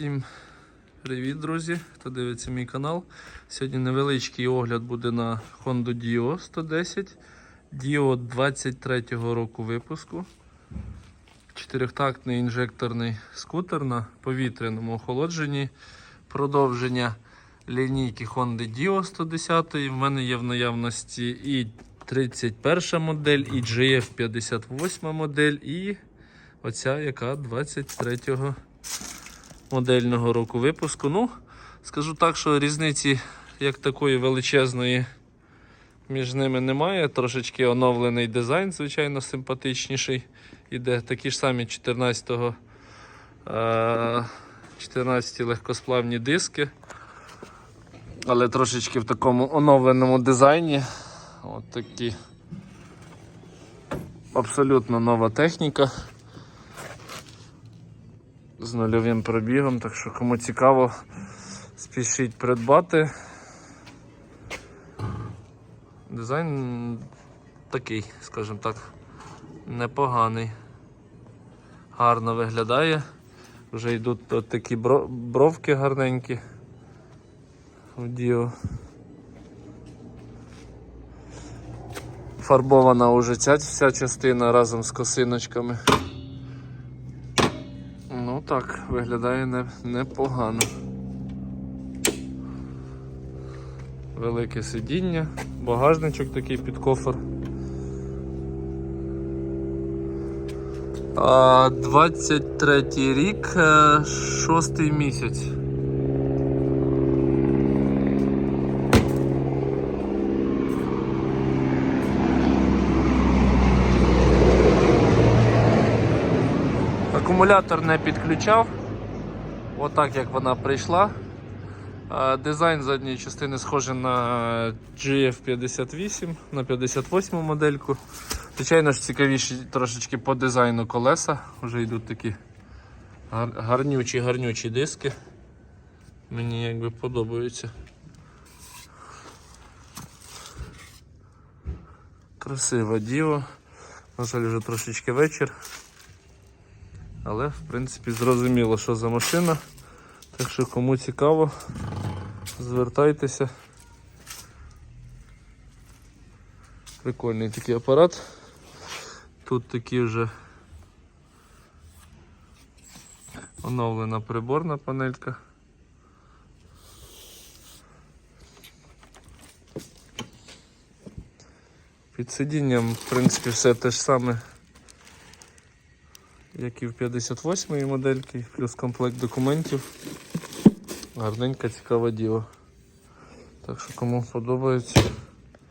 Всім привіт, друзі! Хто дивиться мій канал. Сьогодні невеличкий огляд буде на Honda Dio 110. Dio 23-го року випуску. Чотирьохтактний інжекторний скутер на повітряному охолодженні. Продовження лінійки Honda Dio 110. В мене є в наявності і 31 модель, і GF 58 модель, і оця, яка 23-го модельного року випуску. Ну, скажу так, що різниці як такої величезної між ними немає. Трошечки оновлений дизайн, звичайно, симпатичніший. Іде такі ж самі 14-го. е, 14 легкосплавні диски. Але трошечки в такому оновленому дизайні. От такі абсолютно нова техніка з нульовим пробігом, так що кому цікаво, спішіть придбати. Дизайн такий, скажімо так, непоганий. Гарно виглядає. Вже йдуть от такі бровки гарненькі. в Діо. Фарбована уже ця вся частина разом з косиночками. Ну так, виглядає не, непогано. Велике сидіння, багажничок такий під кофер. А, 23 рік, е, шостий місяць. Акумулятор не підключав. Отак як вона прийшла. Дизайн задньої частини схожий на GF58, на 58 модельку. Звичайно ж цікавіші трошечки по дизайну колеса. Вже йдуть такі гарнючі гарнючі диски. Мені якби подобаються. Красива діво. На жаль, вже трошечки вечір. Але в принципі зрозуміло, що за машина. Так що кому цікаво, звертайтеся. Прикольний такий апарат. Тут такі вже оновлена приборна панелька. Під сидінням, в принципі, все те ж саме, як і в 58-ї модельки, плюс комплект документів. Гарненька, цікава діло. Так що кому подобається,